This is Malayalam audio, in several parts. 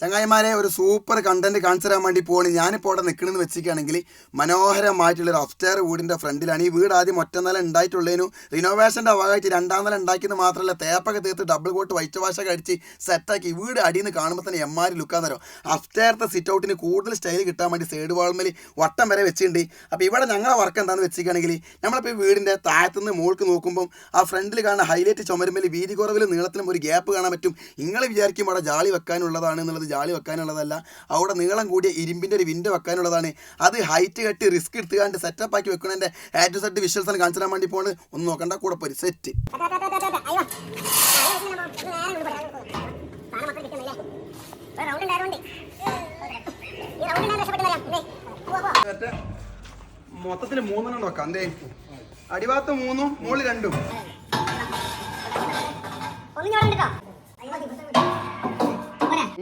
ചങ്ങായിമാരെ ഒരു സൂപ്പർ കണ്ടന്റ് കാണിച്ചു തരാൻ വേണ്ടി പോകണം ഞാനിപ്പോൾ അവിടെ നിൽക്കണമെന്ന് വെച്ചിരിക്കുകയാണെങ്കിൽ മനോഹരമായിട്ടുള്ള ഒരു അഫ്റ്റയർ വീടിന്റെ ഫ്രണ്ടിലാണ്. ഈ വീട് ആദ്യം ഒറ്റ നില ഉണ്ടായിട്ടുള്ളതിനു റിനോവേഷന്റെ ഭാഗമായിട്ട് രണ്ടാം നില ഉണ്ടാക്കിയത് മാത്രമല്ല തേപ്പൊക്കെ തീർത്ത് ഡബിൾ കോട്ട് വൈറ്റ് വാഷൊക്കെ അടിച്ച് സെറ്റാക്കി വീട് അടിയിൽ നിന്ന് കാണുമ്പോൾ തന്നെ എമ്മാരി ലുക്കാൻ തരും അഫ്റ്റയർത്തെ സിറ്റ് ഔട്ടിന് കൂടുതൽ സ്റ്റൈൽ കിട്ടാൻ വേണ്ടി സൈഡ് വാൾമേൽ വട്ടം വരെ വെച്ചിട്ടുണ്ട്. അപ്പോൾ ഇവിടെ ഞങ്ങളുടെ വർക്ക് എന്താണെന്ന് വെച്ചിരിക്കുകയാണെങ്കിൽ നമ്മളിപ്പോൾ ഈ വീടിന്റെ താഴത്തുനിന്ന് മുകൾക്ക് നോക്കുമ്പോൾ ആ ഫ്രണ്ടിൽ കാണുന്ന ഹൈലൈറ്റ് ചുമരുമേൽ വീതി കുറവിൽ നീളത്തിലും ഒരു ഗ്യാപ്പ് കാണാൻ പറ്റും. നിങ്ങൾ വിചാരിക്കും അവിടെ ജാളി വെക്കാനുള്ളതാണ് എന്നുള്ളത് ജാളി വെക്കാനുള്ളതല്ല. അവിടെ നീളം കൂടിയ ഇരുമ്പിന്റെ ഒരു വിൻഡോ വെക്കാനുള്ളതാണ്. അത് ഹൈറ്റ് കെട്ടി റിസ്ക് എടുത്തുകൊണ്ട് സെറ്റപ്പ് ആക്കി വെക്കണതിന്റെ എ ടു സെറ്റ് വിഷ്വൽസ് ആണ് കാണിച്ചു തരാൻ വേണ്ടി പോകുന്നത് ഒന്ന് നോക്കണ്ട കൂടെ പോയി സെറ്റ് മൊത്തത്തിൽ മൂന്നെണ്ണം നോക്കാം എന്തേ? അടിഭാഗത്ത് മൂന്നും മുകളിൽ രണ്ടും.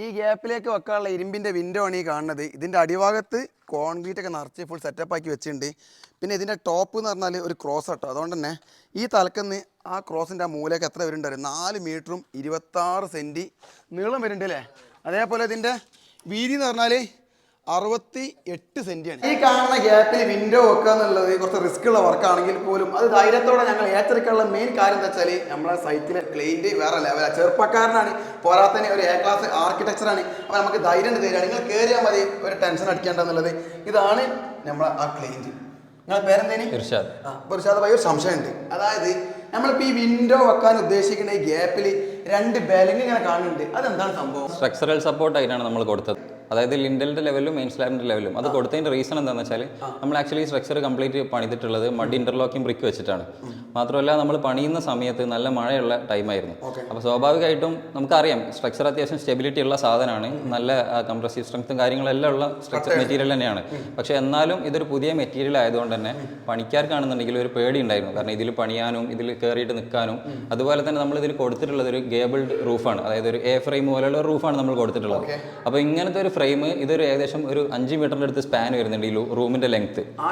ഈ ഗ്യാപ്പിലേക്ക് വെക്കാനുള്ള ഇരുമ്പിന്റെ വിൻഡോ ആണ് ഈ കാണുന്നത്. ഇതിന്റെ അടിഭാഗത്ത് കോൺക്രീറ്റ് ഒക്കെ നിറച്ച് ഫുൾ സെറ്റപ്പ് ആക്കി വെച്ചിട്ടുണ്ട്. പിന്നെ ഇതിന്റെ ടോപ്പ് എന്ന് പറഞ്ഞാൽ ഒരു ക്രോസ് കേട്ടോ അതുകൊണ്ട് തന്നെ ഈ തലക്കുന്ന് ആ ക്രോസിന്റെ ആ മൂലയൊക്കെ എത്ര വരുന്നുണ്ട് നാല് മീറ്ററും ഇരുപത്താറ് സെന്റി നീളം വരുന്നുണ്ട് അല്ലേ? അതേപോലെ ഇതിന്റെ വീതി എന്ന് പറഞ്ഞാൽ അറുപത്തി എട്ട് സെന്റിയാണ്. ഈ കാണുന്ന ഗ്യാപ്പിൽ വിൻഡോ വെക്കുക എന്നുള്ളത് കുറച്ച് റിസ്ക് ഉള്ള വർക്കാണെങ്കിൽ പോലും അത് ധൈര്യത്തോടെ ഞങ്ങൾ ഏറ്റെടുക്കാനുള്ള മെയിൻ കാര്യം എന്താ വെച്ചാൽ നമ്മളെ സൈറ്റിലെ ക്ലൈന്റ് വേറെ ലെവലാണ് ചെറുപ്പക്കാരനാണ് പോരാത്തന്നെ ഒരു എ ക്ലാസ് ആർക്കിടെക്ചറാണ് അപ്പോൾ നമുക്ക് ധൈര്യം തരികയാണ് നിങ്ങൾ കയറിയാൽ മതി ഒരു ടെൻഷൻ അടിക്കേണ്ടെന്നുള്ളത് ഇതാണ് നമ്മളെ ആ ക്ലൈന്റ് നിങ്ങളെ പേരെന്തേനി ഇർഷാദ്. ആ അപ്പോൾ ഒരു ഭയ ഒരു സംശയമുണ്ട്. അതായത് നമ്മളിപ്പോൾ ഈ വിൻഡോ വെക്കാൻ ഉദ്ദേശിക്കുന്ന ഈ ഗ്യാപ്പിൽ രണ്ട് ബലങ്ങ് ഇങ്ങനെ കാണുന്നുണ്ട്. അതെന്താണ് സംഭവം? സ്ട്രക്ചറൽ സപ്പോർട്ട് അതിനാണ് നമ്മൾ കൊടുത്തത്. അതായത് ലിൻഡലിന്റെ ലെവലും മെയിൻ സ്ലാബിന്റെ ലെവലും അത് കൊടുത്തതിന്റെ റീസൺ എന്താണെന്ന് വെച്ചാൽ നമ്മൾ ആക്ച്വലി സ്ട്രക്ചർ കംപ്ലീറ്റ് പണിതിട്ടുള്ളത് മഡ് ഇന്റർലോക്കിംഗ് ബ്രിക്ക് വെച്ചിട്ടാണ്. മാത്രമല്ല നമ്മൾ പണിയുന്ന സമയത്ത് നല്ല മഴയുള്ള ടൈമായിരുന്നു അപ്പോൾ സ്വാഭാവികമായിട്ടും നമുക്കറിയാം സ്ട്രക്ചർ അത്യാവശ്യം സ്റ്റെബിലിറ്റി ഉള്ള സാധനമാണ്. നല്ല കംപ്രസീവ് സ്ട്രെങ്ത്തും കാര്യങ്ങളെല്ലാം ഉള്ള സ്ട്രക്ചർ മെറ്റീരിയൽ തന്നെയാണ്. പക്ഷെ എന്നാലും ഇതൊരു പുതിയ മെറ്റീരിയൽ ആയതുകൊണ്ട് തന്നെ പണിക്കാർക്കാണെന്നുണ്ടെങ്കിൽ ഒരു പേടി ഉണ്ടായിരുന്നു. കാരണം ഇതിൽ പണിയാനും ഇതിൽ കയറിയിട്ട് നിൽക്കാനും അതുപോലെ തന്നെ നമ്മൾ ഇതിൽ കൊടുത്തിട്ടുള്ളത് ഒരു ഗേബിൾഡ് റൂഫാണ് അതായത് ഒരു എ ഫ്രെയിം പോലെയുള്ള റൂഫാണ് നമ്മൾ കൊടുത്തിട്ടുള്ളത്. അപ്പോൾ ഇങ്ങനത്തെ ഒരു ഫ്രെയിം ഇതൊരു ഏകദേശം ഒരു അഞ്ച് മീറ്ററിന്റെ അടുത്ത് സ്പാൻ വരുന്നുണ്ട് ഈ റൂമിന്റെ ലെങ്ത് ആ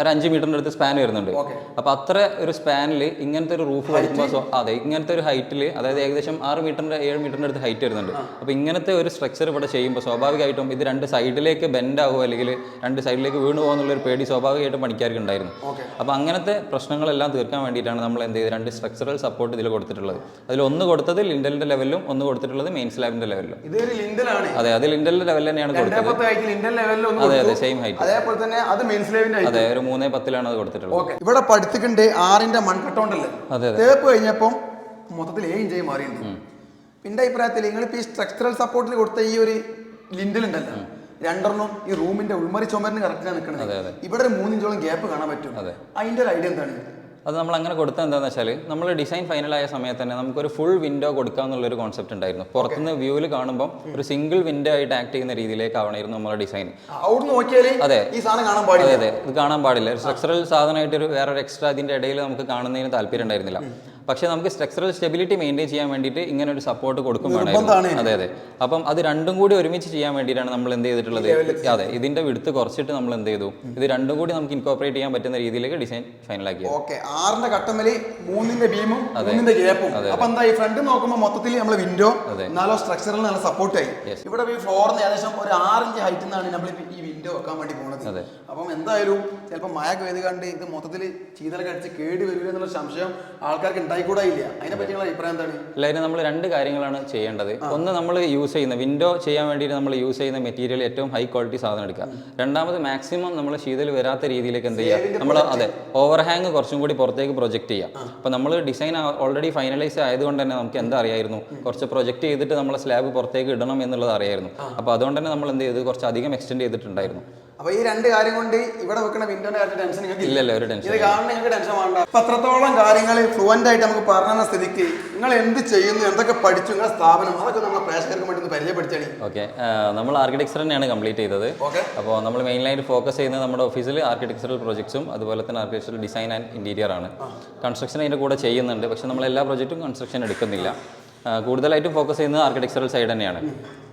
ഒരു അഞ്ച് മീറ്ററിന്റെ അടുത്ത് സ്പാൻ വരുന്നുണ്ട്. അപ്പൊ അത്ര ഒരു സ്പാനിൽ ഇങ്ങനത്തെ ഒരു റൂഫ് വരുമ്പോൾ അതെ ഇങ്ങനത്തെ ഒരു ഹൈറ്റിൽ അതായത് ഏകദേശം ആറ് മീറ്ററിന്റെ ഏഴ് മീറ്ററിന്റെ അടുത്ത് ഹൈറ്റ് വരുന്നുണ്ട്. അപ്പൊ ഇങ്ങനത്തെ ഒരു സ്ട്രക്ചർ ഇവിടെ ചെയ്യുമ്പോൾ സ്വാഭാവികമായിട്ടും ഇത് രണ്ട് സൈഡിലേക്ക് ബെൻഡ് ആകുമോ അല്ലെങ്കിൽ രണ്ട് സൈഡിലേക്ക് വീണ് പോകുന്നുള്ള ഒരു പേടി സ്വാഭാവികമായിട്ടും പണിക്കാർക്ക് ഉണ്ടായിരുന്നു. അപ്പൊ അങ്ങനത്തെ പ്രശ്നങ്ങളെല്ലാം തീർക്കാൻ വേണ്ടിയിട്ടാണ് നമ്മൾ എന്ത് ചെയ്ത് രണ്ട് സ്ട്രക്ചറൽ സപ്പോർട്ട് ഇതിൽ കൊടുത്തിട്ടുള്ളത്. അതിൽ ഒന്ന് കൊടുത്തത് ലിൻഡലിന്റെ ലെവലിലും ഒന്ന് കൊടുത്തിട്ടുള്ളത് മെയിൻ സ്ലാബിന്റെ ലെവലിലും അതെ ലിൻഡലാണ് അതെ അത് ലെവൽ തന്നെയാണ് കൊടുത്തത്. അതെ അതെ. സെയിം ഹൈറ്റ് അതേപോലെ തന്നെ അത് മെയിൻ സ്ലേവിന്റെ അതെ ഒരു മൂന്നേ പത്തിലാണ് അത് കൊടുത്തിട്ടുള്ളത്. ഇവിടെ പഠിത്തിക്കുണ്ട് ആറിന്റെ മൺകട്ടോണ്ടല്ലേ? അതെ തേപ്പ് കഴിഞ്ഞപ്പം മൊത്തത്തിൽ ഏ ഇഞ്ചായി മാറിയിട്ടുണ്ട്. എന്റെ അഭിപ്രായത്തിൽ നിങ്ങൾ ഇപ്പൊ ഈ സ്ട്രക്ചറൽ സപ്പോർട്ടിൽ കൊടുത്ത ഈ ഒരു ലിൻഡൽ ഉണ്ടല്ലോ രണ്ടെണ്ണം ഈ റൂമിന്റെ ഉൾമറി ചുമരിന് കറക്റ്റാണ് നിൽക്കുന്നത്. ഇവിടെ ഒരു മൂന്നിഞ്ചോളം ഗ്യാപ്പ് കാണാൻ പറ്റും. അതെ. അതിന്റെ ഒരു ഐഡിയ എന്താണ്? അത് നമ്മൾ അങ്ങനെ കൊടുത്തത് എന്താണെന്ന് വെച്ചാൽ നമ്മൾ ഡിസൈൻ ഫൈനലായ സമയത്ത് തന്നെ നമുക്കൊരു ഫുൾ വിൻഡോ കൊടുക്കുക എന്നുള്ളൊരു കോൺസെപ്റ്റ് ഉണ്ടായിരുന്നു പുറത്തുനിന്ന് വ്യൂവിൽ കാണുമ്പോൾ ഒരു സിംഗിൾ വിൻഡോ ആയിട്ട് ആക്ട് ചെയ്യുന്ന രീതിയിലേക്ക് ആവണമായിരുന്നു നമ്മുടെ ഡിസൈൻ അതെ. അതെ പാടില്ല. അതെ ഇത് കാണാൻ പാടില്ല. ഒരു സ്ട്രക്ചറൽ സാധനമായിട്ട് ഒരു വേറെ ഒരു എക്സ്ട്രാ അതിന്റെ ഇടയിൽ നമുക്ക് കാണുന്നതിന് താല്പര്യം ഉണ്ടായിരുന്നില്ല. പക്ഷേ നമുക്ക് സ്ട്രക്ചറൽ സ്റ്റെബിലിറ്റി മെയിന്റെയിൻ ചെയ്യാൻ വേണ്ടിയിട്ട് ഇങ്ങനെ ഒരു സപ്പോർട്ട് കൊടുക്കും വേണമായിരുന്നു അതെ അതെ. അപ്പം അത് രണ്ടും കൂടി ഒരുമിച്ച് ചെയ്യാൻ വേണ്ടിയിട്ടാണ് നമ്മൾ എന്ത് ചെയ്തിട്ടുള്ളത്? അതെ ഇതിന്റെ വിടുത്ത് കുറച്ചിട്ട് നമ്മൾ എന്ത് ചെയ്തു? ഇത് രണ്ടും കൂടി നമുക്ക് ഇൻകോപ്പറേറ്റ് ചെയ്യാൻ പറ്റുന്ന രീതിയിലേക്ക് ഡിസൈൻ ഫൈനലാക്കി ഓക്കെ ആറിന്റെ കട്ടമലി മൂന്നിന്റെ ബീമും മൂന്നിന്റെ ഗ്യാപ്പും അപ്പൊ എന്താ ഈ ഫ്രണ്ട് നോക്കുമ്പോൾ മൊത്തത്തിൽ നമ്മൾ വിൻഡോ നാലോ സ്ട്രക്ചറിൽ നല്ല സപ്പോർട്ട് ആയി. ഇവിടെ ഈ ഫ്ലോറിന് ഏകദേശം ഒരു ആറിഞ്ച് ഹൈറ്റിൽ നിന്നാണ് നമ്മൾ ഈ വിൻഡോ വെക്കാൻ വേണ്ടി പോകുന്നത്. അപ്പം എന്തായാലും ചിലപ്പോൾ മഴ പെയ്ത് കണ്ട് ഇത് മൊത്തത്തിൽ ചീതലൊക്കെ അടിച്ച് കേടി വരില്ല എന്നുള്ള സംശയം ആൾക്കാർക്ക് ഉണ്ടായിക്കൂടാ അതിനെ അഭിപ്രായം എന്താണ്? എല്ലാവരും നമ്മൾ രണ്ട് കാര്യങ്ങളാണ് ചെയ്യേണ്ടത്. ഒന്ന് നമ്മൾ യൂസ് ചെയ്യുന്ന വിൻഡോ ചെയ്യാൻ വേണ്ടിയിട്ട് നമ്മൾ യൂസ് ചെയ്യുന്ന മെറ്റീരിയൽ ഏറ്റവും ഹൈ ക്വാളിറ്റി സാധനം എടുക്കുക. രണ്ടാമത് മാക്സിമം നമ്മൾ ശീതൽ വരാത്ത രീതിയിലേക്ക് എന്ത് ചെയ്യുക? നമ്മൾ അതെ ഓവർ ഹാങ് കുറച്ചും കൂടി പുറത്തേക്ക് പ്രൊജക്റ്റ് ചെയ്യുക. അപ്പോൾ നമ്മൾ ഡിസൈൻ ഓൾറെഡി ഫൈനലൈസ് ആയതുകൊണ്ട് തന്നെ നമുക്ക് എന്താ അറിയായിരുന്നു? കുറച്ച് പ്രൊജക്റ്റ് ചെയ്തിട്ട് നമ്മൾ സ്ലാബ് പുറത്തേക്ക് ഇടണം എന്നുള്ളത് അറിയായിരുന്നു. അപ്പോൾ അതുകൊണ്ട് തന്നെ നമ്മൾ എന്ത് ചെയ്ത്? കുറച്ച് അധികം എക്സ്റ്റെൻഡ് ചെയ്തിട്ടുണ്ടായിരുന്നു. അപ്പൊ ഈ രണ്ട് കാര്യം കൊണ്ട് ഇവിടെ വെക്കുന്ന വിൻഡോന്റെ കാര്യത്തിൽ ടെൻഷൻ നിങ്ങൾക്ക് ഇല്ല ഇല്ലല്ലോ ഒരു ടെൻഷൻ ഇത് കാരണം നിങ്ങൾക്ക് ടെൻഷൻ വേണ്ട. അപ്പൊ അത്രത്തോളം കാര്യങ്ങൾ ഫ്ലുവന്റ് ആയിട്ട് നമുക്ക് പറഞ്ഞ സ്ഥിതിക്ക് നിങ്ങൾ എന്ത് ചെയ്യുന്നു എന്തൊക്കെ പഠിച്ചു നിങ്ങളുടെ സ്ഥാപനം അതൊക്കെ നമ്മളെ പ്രേക്ഷകർക്ക് വേണ്ടി ഒന്ന് പരിചയപ്പെടുത്തണേ ഓക്കെ നമ്മൾ ആർക്കിടെക്ചർ തന്നെയാണ് കംപ്ലീറ്റ് ചെയ്തത്. ഓക്കെ. അപ്പോൾ നമ്മൾ മെയിൻ ലൈൻ ഫോക്കസ് ചെയ്യുന്നത് നമ്മുടെ ഓഫീസിൽ ആർക്കിടെക്ചറൽ പ്രോജക്ട്സും അതുപോലെ തന്നെ ആർക്കിടെക്ചറൽ ഡിസൈൻ ആൻഡ് ഇന്റീരിയർ ആണ്. കൺസ്ട്രക്ഷൻ അതിന്റെ കൂടെ ചെയ്യുന്നുണ്ട്. പക്ഷെ നമ്മൾ എല്ലാ പ്രോജക്റ്റും കൺസ്ട്രക്ഷൻ എടുക്കുന്നില്ല. കൂടുതലായിട്ടും ഫോക്കസ് ചെയ്യുന്നത് ആർക്കിടെക്ചറൽ സൈഡ് തന്നെയാണ്.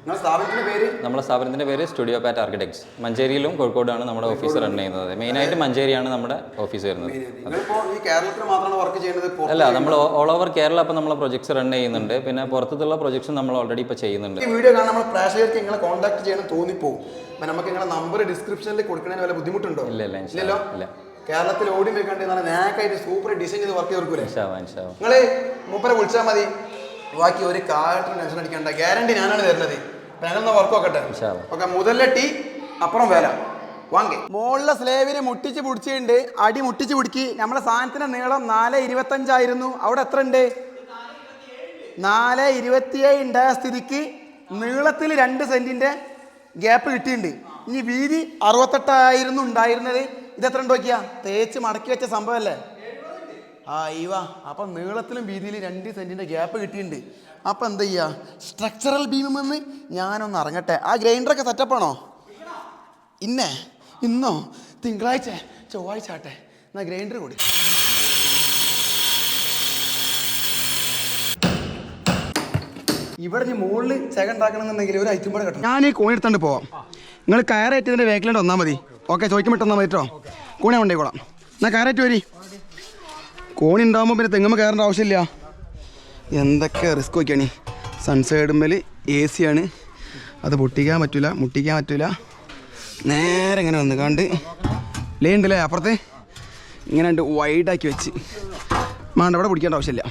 നിങ്ങളുടെ സ്ഥാപനത്തിന്റെ പേര്? നമ്മുടെ സ്റ്റുഡിയോ പാറ്റ് ആർക്കിടെക്ട്സ്. മഞ്ചേരിയിലും കോഴിക്കോടാണ് നമ്മുടെ ഓഫീസ് റൺ ചെയ്യുന്നത്. മെയിൻ ആയിട്ട് മഞ്ചേരിയാണ് നമ്മുടെ ഓഫീസ് വരുന്നത്. അല്ല നമ്മൾ ഓൾ ഓവർ കേരള ഇപ്പം നമ്മൾ പ്രൊജക്ട്സ് റൺ ചെയ്യുന്നുണ്ട്. പിന്നെ പുറത്തുള്ള പ്രൊജക്ട്സ് നമ്മൾ ഓൾറെഡി ഇപ്പൊ ചെയ്യുന്നുണ്ട്. വീഡിയോ കാണാൻ നമ്മൾ പ്രേക്ഷകർക്ക് നിങ്ങളെ കോൺടാക്ട് ചെയ്യണം തോന്നിപ്പോവും. അപ്പൊ നമുക്ക് നിങ്ങളുടെ നമ്പർ ഡിസ്ക്രിപ്ഷനിൽ കൊടുക്കുന്നതിന് വല്ല ബുദ്ധിമുട്ടുണ്ടോ? ഇല്ല ഇല്ല ഇല്ല. കേരളത്തിൽ ഓടി വെക്കേണ്ടത് നല്ല നേക്കായിട്ട് സൂപ്പർ ഡിസൈൻ ചെയ്ത് വർക്ക് ചെയ്ത് ഇൻഷാവാ നിങ്ങൾ മൂപ്പരെ വിളിച്ചാൽ മതി. ബാക്കി ഒരു കാര്യത്തിന് ടെൻഷൻ അടിക്കണ്ട. ഗ്യാരണ്ടി ഞാനാണ് തരുന്നത്. ഞങ്ങൾ വർക്ക് നോക്കട്ടെ. ഓക്കെ മുതലെട്ടി ടീ അപ്പുറം വേല. വാങ്ങി മുകളിലെ സ്ലേവിനെ മുട്ടിച്ച് പിടിച്ചിട്ടുണ്ട്. അടി മുട്ടിച്ച് പിടിക്കി. നമ്മളെ സാധനത്തിന്റെ നീളം നാല് ഇരുപത്തഞ്ചായിരുന്നു. അവിടെ എത്ര ഉണ്ട്? നാല് ഇരുപത്തിയേഴ് ഉണ്ടായ സ്ഥിതിക്ക് നീളത്തിൽ രണ്ട് സെന്റിന്റെ ഗ്യാപ്പ് കിട്ടിയിട്ടുണ്ട്. ഇനി വീതി അറുപത്തെട്ടായിരുന്നു ഉണ്ടായിരുന്നത്. ഇത് എത്ര ഉണ്ട് നോക്കിയാ? തേച്ച് മടക്കി വെച്ച സംഭവമല്ലേ? ആ ഇവ. അപ്പം നീളത്തിലും വീതിയിലും രണ്ട് സെന്റിന്റെ ഗ്യാപ്പ് കിട്ടിയിട്ടുണ്ട്. അപ്പം എന്താ ചെയ്യുക സ്ട്രക്ചറൽ ബീമെന്ന് ഞാനൊന്ന് ഇറങ്ങട്ടെ. ആ ഗ്രൈൻഡറൊക്കെ സെറ്റപ്പാണോ ഇന്നേ? ഇന്നോ? തിങ്കളാഴ്ച ചൊവ്വാഴ്ച ആട്ടെ. എന്നാ ഗ്രൈൻഡർ കൂടി. ഇവിടെ നീ മുകളിൽ ചെക ഉണ്ടാക്കണമെന്നുണ്ടെങ്കിൽ ഒരു ഐറ്റം കൂടെ കിട്ടണം. ഞാൻ ഈ കോണി എടുത്തോണ്ട് പോവാം. നിങ്ങൾ കയറേറ്റതിന്റെ വേക്കിലോട്ട് വന്നാൽ മതി. ഓക്കെ ചോദിക്കുമ്പോൾ ഇട്ടെന്നാൽ മതി കേട്ടോ കൂണി കൊണ്ടേക്കോളാം. എന്നാൽ കയറേറ്റ് വരി. കോണി ഉണ്ടാകുമ്പോൾ പിന്നെ തെങ്ങുമ്പോൾ കയറേണ്ട ആവശ്യമില്ല. എന്തൊക്കെ റിസ്ക് നോക്കിയാണ് സൺസൈഡുമ്മൽ എ സി ആണ്. അത് പൊട്ടിക്കാൻ പറ്റില്ല മുട്ടിക്കാൻ പറ്റില്ല നേരെ ഇങ്ങനെ വന്ന് കണ്ട് ലേ ഉണ്ടല്ലേ അപ്പുറത്ത്? ഇങ്ങനെ ഉണ്ട് വൈഡാക്കി വെച്ച്. മാണ്ട അവിടെ പിടിക്കേണ്ട ആവശ്യമില്ല.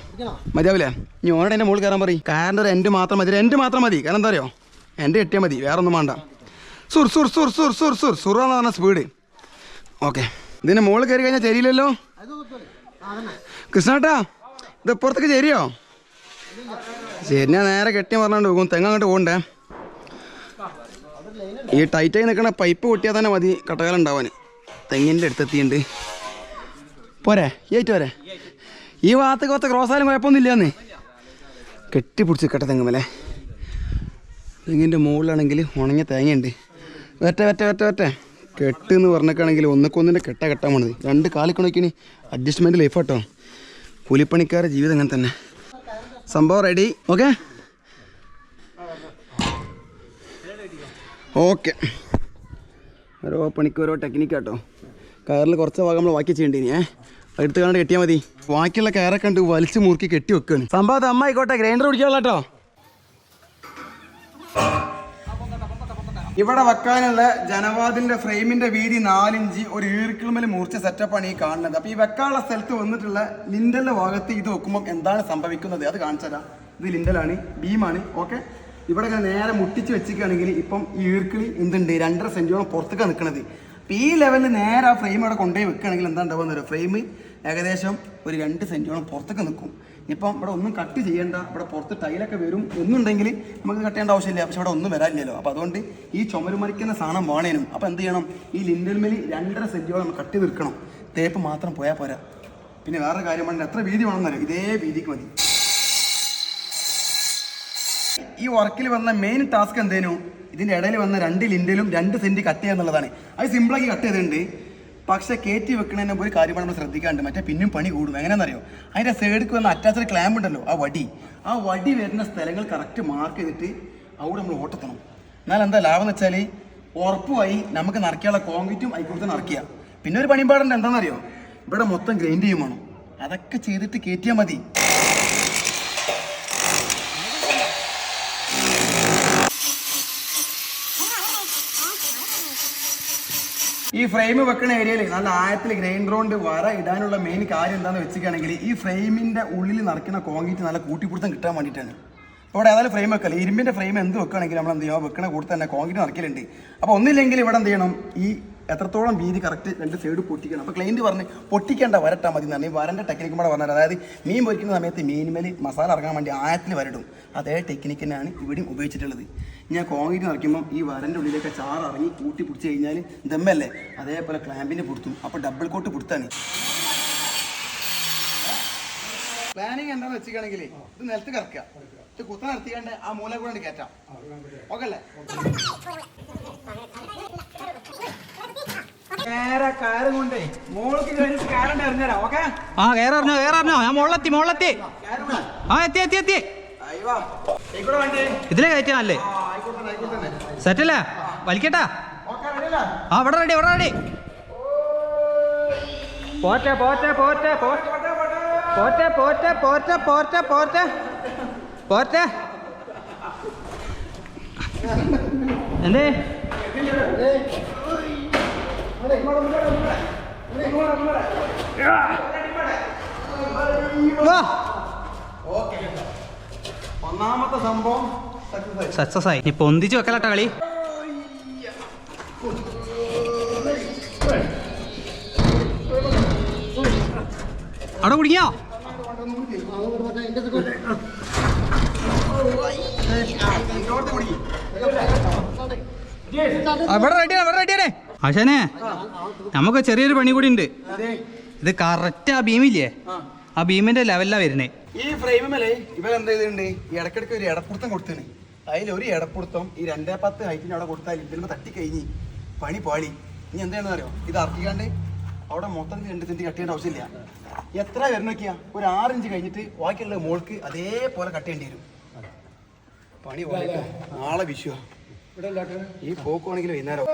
മതിയാവില്ലേ? ഇനി ഓനോട് എന്റെ മുകളിൽ കയറാൻ പറയും. കാരണം ഒരു എന്റെ മാത്രം മതി എന്റെ മാത്രം മതി. കാരണം എന്താ അറിയോ? എന്റെ എട്ടിയാൽ മതി വേറെ ഒന്നും വേണ്ട സുർ സുർ സുർ സുർ സുർ സുർ സുർ എന്ന് പറഞ്ഞ സ്പീഡ് ഓക്കെ ഇതിന്റെ മുകളിൽ കയറി കഴിഞ്ഞാൽ ചരിയില്ലല്ലോ? കൃഷ്ണേട്ടാ ഇത് ഇപ്പുറത്തേക്ക് ശരിയോ ശരി നേരെ കെട്ടി പറഞ്ഞോണ്ട് പോകും. തെങ്ങ് അങ്ങോട്ട് പോകണ്ടേ? ഈ ടൈറ്റായി നിൽക്കണ പൈപ്പ് പൊട്ടിയാൽ തന്നെ മതി കട്ടകാലം ഉണ്ടാവാൻ. തെങ്ങിന്റെ അടുത്തെത്തിയുണ്ട് പോരെ ഏറ്റ് പോരെ ഈ ഭാഗത്ത് കുറച്ച് ക്രോസായാലും കുഴപ്പമൊന്നുമില്ലെന്ന് കെട്ടിപ്പിടിച്ച് കെട്ട തെങ്ങുമല്ലേ തെങ്ങിന്റെ മുകളിലാണെങ്കിൽ ഉണങ്ങിയ തേങ്ങയുണ്ട്. വെറ്റ വെറ്റ വെറ്റ വെറ്റ കെട്ട് എന്ന് പറഞ്ഞേക്കാണെങ്കിൽ ഒന്നൊക്കൊന്നിന്റെ കെട്ട കെട്ടാൻ പോണത്. രണ്ട് കാലിക്കണക്കിന് അഡ്ജസ്റ്റ്മെന്റ് ലൈഫ് കേട്ടോ കൂലിപ്പണിക്കാരുടെ ജീവിതം അങ്ങനെ തന്നെ. സംഭവം റെഡി ഓക്കെ ഓക്കെ ഓരോ പണിക്ക് ഓരോ ടെക്നിക്ക് കേട്ടോ കയറിൽ കുറച്ച് ഭാഗം നമ്മൾ വാക്കി ചെയ്യേണ്ടി ഏ? എടുത്ത് കണ്ട് കെട്ടിയാൽ മതി. ബാക്കിയുള്ള കയറൊക്കെ കണ്ട് വലിച്ചു മുറുക്കി കെട്ടി വെക്കുകയാണ് സംഭവം അമ്മ ആയിക്കോട്ടെ ഗ്രൈൻഡർ പിടിക്കാനുള്ള കേട്ടോ ഇവിടെ വെക്കാനുള്ള ജനവാദിന്റെ ഫ്രെയിമിന്റെ വീതി നാലിഞ്ച് ഒരു ഈർക്കിളുമൽ മൂർച്ച സെറ്റപ്പാണ് ഈ കാണുന്നത്. അപ്പൊ ഈ വെക്കാനുള്ള സ്ഥലത്ത് വന്നിട്ടുള്ള ലിൻഡലിന്റെ ഭാഗത്ത് ഇത് വെക്കുമ്പോൾ എന്താണ് സംഭവിക്കുന്നത്? അത് കാണിച്ചതാ ഇത് ലിൻഡലാണ് ബീമാണ് ഓക്കെ? ഇവിടെ ഇങ്ങനെ നേരെ മുട്ടിച്ച് വെച്ചിരിക്കുകയാണെങ്കിൽ ഇപ്പം ഈ ഈർക്കിളി എന്തുണ്ട്? രണ്ടര സെന്റിയോളം പുറത്തേക്ക് നിൽക്കുന്നത്. അപ്പൊ ഈ ലെവലിൽ നേരെ ആ ഫ്രെയിം അവിടെ കൊണ്ടുപോയി വെക്കുകയാണെങ്കിൽ എന്താ ഉണ്ടാവുക ഫ്രെയിം ഏകദേശം ഒരു രണ്ട് സെന്റിയോളം പുറത്തേക്ക് നിൽക്കും. ഇപ്പം ഇവിടെ ഒന്നും കട്ട് ചെയ്യേണ്ട. ഇവിടെ പുറത്ത് ടൈലൊക്കെ വരും എന്നുണ്ടെങ്കിൽ നമുക്ക് കട്ട് ചെയ്യേണ്ട ആവശ്യമില്ല. പക്ഷെ ഇവിടെ ഒന്നും വരാനില്ലല്ലോ. അപ്പോൾ അതുകൊണ്ട് ഈ ചുമരുമറിക്കുന്ന സാധനം വേണേനും. അപ്പോൾ എന്ത് ചെയ്യണം? ഈ ലിൻഡൽമലി രണ്ടര സെന്റോളം കട്ട് തീർക്കണം തേപ്പ് മാത്രം പോയാൽ പോരാ. പിന്നെ വേറെ കാര്യം വേണ്ട എത്ര വീതി വേണമെന്നറിയോ ഇതേ വീതിക്ക് മതി. ഈ വർക്കിൽ വന്ന മെയിൻ ടാസ്ക് എന്തേനു? ഇതിന്റെ ഇടയിൽ വന്ന രണ്ട് ലിൻഡലും രണ്ട് സെന്റ് കട്ട് ചെയ്യുക എന്നുള്ളതാണ് അത് സിമ്പിളാക്കി കട്ട് ചെയ്തിട്ടുണ്ട്. പക്ഷെ കയറ്റി വെക്കുന്നതിന് മുമ്പ് ഒരു കാര്യമാണ് നമ്മൾ ശ്രദ്ധിക്കാണ്ട്. മറ്റേ പിന്നും പണി കൂടും. എങ്ങനെയാണെന്നറിയോ? അതിന്റെ സൈഡിലേക്ക് വന്ന അറ്റാച്ച്ഡ് ക്ലാമ്പ് ഉണ്ടല്ലോ ആ വടി. ആ വടി വരുന്ന സ്ഥലങ്ങൾ കറക്റ്റ് മാർക്ക് ചെയ്തിട്ട് അവിടെ നമ്മൾ ഓട്ടത്തണം എന്നാൽ എന്താ ലാഭം എന്ന് വെച്ചാൽ ഉറപ്പുമായി നമുക്ക് നിറയ്ക്കാനുള്ള കോൺക്രീറ്റും അതിൽ നിറയ്ക്കുക. പിന്നെ ഒരു പണിപാടുണ്ട് എന്താണെന്നറിയോ? ഇവിടെ മൊത്തം ഗ്രൈൻഡ് ചെയ്യും അതൊക്കെ ചെയ്തിട്ട് കയറ്റിയാൽ മതി. ഈ ഫ്രെയിം വെക്കുന്ന ഏരിയയിൽ നല്ല ആയത്തിൽ ഗ്രെയിൻ റോണ്ട് വര ഇടാനുള്ള മെയിൻ കാര്യം എന്താണെന്ന് വെച്ചിട്ടാണെങ്കിൽ ഈ ഫ്രെയിമിന്റെ ഉള്ളിൽ നിറയ്ക്കുന്ന കോൺക്രീറ്റ് നല്ല കൂട്ടിപ്പിടുത്തം കിട്ടാൻ വേണ്ടിയിട്ടാണ്. ഇവിടെ ഏതായാലും ഫ്രെയിം വെക്കല്ലേ? ഇരുമ്പിന്റെ ഫ്രെയിം എന്ത് വെക്കുകയാണെങ്കിൽ നമ്മൾ എന്ത് ചെയ്യുക വെക്കണ കൂടെ തന്നെ കോൺക്രീറ്റ് നിറയ്ക്കലുണ്ട് അപ്പോൾ ഒന്നില്ലെങ്കിൽ ഇവിടെ എന്ത് ചെയ്യണം? ഈ എത്രത്തോളം വീതി കറക്റ്റ് രണ്ട് സൈഡ് പൊട്ടിക്കണം. അപ്പോൾ ക്ലൈന്റ് പറഞ്ഞ് പൊട്ടിക്കേണ്ട വരട്ടാൽ മതി എന്നാണ്. ഈ വരന്റെ ടെക്നിക്കും കൂടെ പറഞ്ഞത് അതായത് മീൻ പൊരിക്കുന്ന സമയത്ത് മീനുമേൽ മസാല ഇറങ്ങാൻ വേണ്ടി ആയത്തിൽ വരട്ടും അതേ ടെക്നിക്ക് തന്നെയാണ് ഇവിടെയും ഉപയോഗിച്ചിട്ടുള്ളത്. ഞാൻ കോൺക്രീറ്റ് നിറയ്ക്കുമ്പോൾ ഈ വരന്റെ ഉള്ളിലേക്ക് ചാറ് ഇറങ്ങി കൂട്ടി പിടിച്ച് കഴിഞ്ഞാൽ ദമ്മല്ലേ? അതേപോലെ ക്ലാമ്പിന് പൊടുത്തും. അപ്പോൾ ഡബിൾ കോട്ട് പൊടുത്താണ്. പ്ലാനിങ് എന്താണെന്ന് വെച്ചിട്ടാണെങ്കിൽ ഇത് നിലത്ത് കറക്കുക. ഇത് കുത്ത നിർത്തിക്കാണ്ട് ആ മൂല കൂടെ കയറ്റാം. ഓക്കെ അല്ലേ? ആ കയററിഞ്ഞോ കയററിഞ്ഞോ ഞാൻ മുകളിലെത്തി മുകളിലെത്തി. ആ എത്തി എത്തി എത്തി. ഇതിലെ കയറ്റിയാ നല്ലേ? സെറ്റല്ലേ? വലിക്കട്ടാ. ആ ഇവിടെ റെഡി ഇവിടെ റെഡി. പോറ്റെ പോറ്റെ പോറ്റെ പോറ്റെ പോറ്റെ പോറ്റെ. പോറ്റെ പോറ്റെ പോറ്റെ എന്തേ? ഒന്നാമത്തെ സംഭവം സക്സസ് ആയി. ഇപ്പൊ പൊന്തിച്ച് വെക്കലട്ട കളി. അവിടെ കുടിക്കോ അവിടെ റെഡിയാണ് അവിടെ റെഡിയാണ് ആശാനെ നമുക്ക് ചെറിയൊരു പണി കൂടി ഉണ്ട്. ഇത് കറക്റ്റ് ആ ബീമില്ലേ ആ. ബീമിന്റെ ലെവലാ വരുന്നേ. ഈ ഫ്രെയിമിലെ എന്ത് ചെയ്തിട്ടുണ്ട്? ഈ ഇടക്കിടക്ക് ഒരു ഇടപ്പുറത്തം കൊടുത്തിന്. അതിൽ ഒരു ഇടപ്പുറത്തം ഈ രണ്ടേ പത്ത് ഹൈറ്റിന് അവിടെ കൊടുത്താൽ ഇതിന് തട്ടി കഴിഞ്ഞ് പണി പാളി. ഇനി എന്താണെന്ന് അറിയോ? ഇത് അറക്കിക്കാണ്ട് അവിടെ മൊത്തം രണ്ട് സെന്റ് കട്ട് ചെയ്യേണ്ട ആവശ്യമില്ല. എത്ര വരണം നോക്കിയാ? ഒരു ആറിഞ്ച് ഇഞ്ച് കഴിഞ്ഞിട്ട് ബാക്കിയുള്ള മോൾക്ക് അതേപോലെ കട്ട് ചെയ്യേണ്ടി വരും. പണി പോലെ നാളെ വിഷു ഈ പോക്കുവാണെങ്കിൽ വൈകുന്നേരം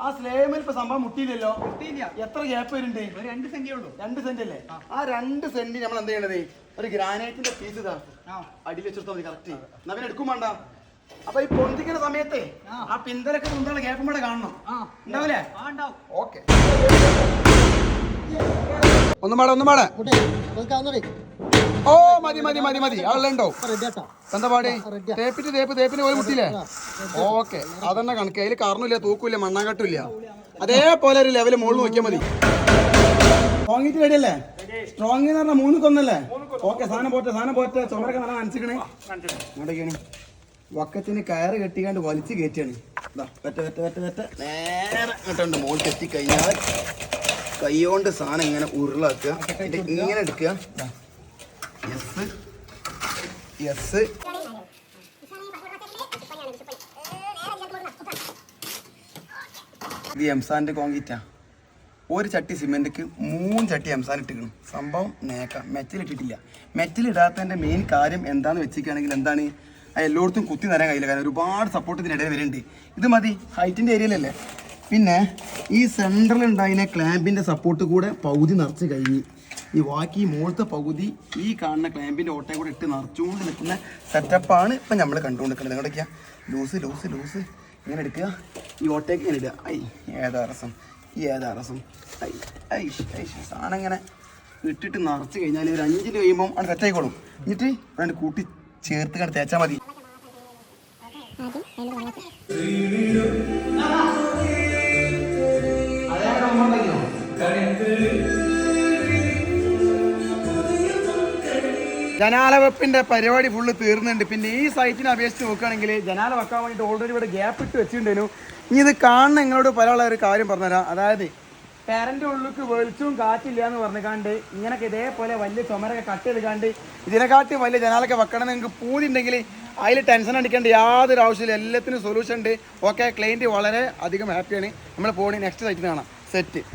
ആ സ്ലേമിൽ ഇപ്പൊ സംഭവം മുട്ടിയില്ലല്ലോ. എത്ര ഗ്യാപ്പ് വരുന്നുണ്ട്? രണ്ട് സെന്റേ ഉള്ളൂ. രണ്ട് സെന്റ് അല്ലേ? ആ. രണ്ട് സെന്റ് നമ്മൾ എന്ത് ചെയ്യണത്? ഒരു ഗ്രാനൈറ്റിന്റെ പീസ് ഇതാ. അടിയിൽ വെച്ചെടുത്താൽ മതി കറക്റ്റ് നവീൻ എടുക്കും വേണ്ട. അപ്പൊ ഈ പൊന്തിക്കുന്ന സമയത്തെ ആ. പിന്തലൊക്കെ മുന്തുള്ള ഗ്യാപ്പും കൂടെ കാണണം. ഉണ്ടാവില്ലേ? ഓക്കെ ഒന്നും പാടെ ഒന്നും പാടെ. ഓ മതി മതി മതി മതി. ആളുണ്ടോ എന്താ പാടി? തേപ്പിട്ട് തേപ്പ് തേപ്പിന് ഒരു മുട്ടിയില്ലേ ഓക്കെ. അതന്നെ കണക്ക്. അതിൽ കാരണമില്ല തൂക്കില്ല മണ്ണാങ്കട്ടില്ല അതേപോലെ ഒരു ലെവൽ മുകളിൽ നോക്കിയാൽ മതി. സ്ട്രോങ്ങിട്ട് റെഡിയല്ലേ സ്ട്രോങ് എന്ന് പറഞ്ഞാൽ മൂന്ന് കൊന്നല്ലേ? ഓക്കെ സാധനം പോട്ടെ സാധനം പോട്ടെ. ചുമരൊക്കെ നല്ല നനച്ചിക്കണേ വക്കത്തിന് കയറ് കെട്ടിക്കാണ്ട് വലിച്ചു കയറ്റിയാണ് വെറ്റ വെറ്റ വെറ്റ വെറ്റ നേരെ മോൾ കെട്ടി കെട്ടിക്കഴിഞ്ഞാൽ കൈകൊണ്ട് സാധനം ഇങ്ങനെ ഉരുളാക്കുക. ഇങ്ങനെ എടുക്കുക. യെസ് യെസ് ഇത് എംസാന്റെ കോൺക്രീറ്റാ. ഒരു ചട്ടി സിമെന്റ്ക്ക് മൂന്ന് ചട്ടി എംസാൻ ഇട്ടിക്കണം സംഭവം നേക്കാം മെറ്റലിട്ടിട്ടില്ല മെറ്റലിടാത്തതിന്റെ മെയിൻ കാര്യം എന്താന്ന് വെച്ചിരിക്കുകയാണെങ്കിൽ എന്താണ്? എല്ലായിടത്തും കുത്തി തരാൻ കഴിയില്ല. കാരണം ഒരുപാട് സപ്പോർട്ട് ഇതിനിടയിൽ വരുന്നുണ്ട്. ഇത് മതി. ഹൈറ്റിന്റെ ഏരിയയിലല്ലേ പിന്നെ ഈ സെൻട്രൽ ഉണ്ടായിരുന്ന ക്ലാമ്പിന്റെ സപ്പോർട്ട് കൂടെ പകുതി നിറച്ച് കഴിഞ്ഞ്. ഈ ബാക്കി മുകളിലത്തെ പകുതി ഈ കാണുന്ന ക്ലാമ്പിന്റെ ഓട്ടയും കൂടെ ഇട്ട് നിറച്ചുകൊണ്ട് നിൽക്കുന്ന സെറ്റപ്പാണ് ഇപ്പം നമ്മൾ കണ്ടുകൊണ്ടിരിക്കുന്നത്. നിങ്ങളുടെയൊക്കെയാ ലൂസ് ലൂസ് ലൂസ് ഇങ്ങനെ എടുക്കുക. ഈ ഓട്ടയ്ക്ക് ഇങ്ങനെ ഇടുക. ഐ ഏതാ രസം? ഈ ഏതാ രസം? ഐ ഐ ഐ സാധനം ഇങ്ങനെ ഇട്ടിട്ട് നിറച്ച് കഴിഞ്ഞാൽ ഒരു അഞ്ചിന് കഴിയുമ്പം അവിടെ സെറ്റായിക്കോളും എന്നിട്ട് രണ്ട് കൂട്ടി ചേർത്ത് കണ്ട് തേച്ചാൽ മതി. ജനാല വെപ്പിന്റെ പരിപാടി ഫുള്ള് തീർന്നുണ്ട് പിന്നെ ഈ സൈറ്റിനെ അപേക്ഷിച്ച് നോക്കുകയാണെങ്കിൽ ജനാല വെക്കാൻ വേണ്ടിയിട്ട് ഓൾറെഡി ഇവിടെ ഗ്യാപ്പ് ഇട്ട് വെച്ചിട്ടുണ്ടായിരുന്നു ഇനി ഇത് കാണുന്ന നിങ്ങളോട് പല ഒരു കാര്യം പറഞ്ഞുതരാം. അതായത് പേരന്റെ ഉള്ളിലേക്ക് വെളിച്ചവും കാറ്റില്ല എന്ന് പറഞ്ഞുകാണ്ട് ഇങ്ങനൊക്കെ ഇതേപോലെ വലിയ ചുമരൊക്കെ കട്ട് എടുക്കാണ്ട് ഇതിനെക്കാട്ടി വലിയ ജനാലൊക്കെ വെക്കണം നിങ്ങൾക്ക് പൂതി ഉണ്ടെങ്കിൽ അതിൽ ടെൻഷൻ അടിക്കേണ്ട യാതൊരു ആവശ്യമില്ല. എല്ലാത്തിനും സൊല്യൂഷൻ ഉണ്ട്. ഓക്കെ ക്ലൈന്റ് വളരെ അധികം ഹാപ്പിയാണ് നമ്മൾ പോണി നെക്സ്റ്റ് സൈറ്റിൽ കാണാം. സെറ്റ്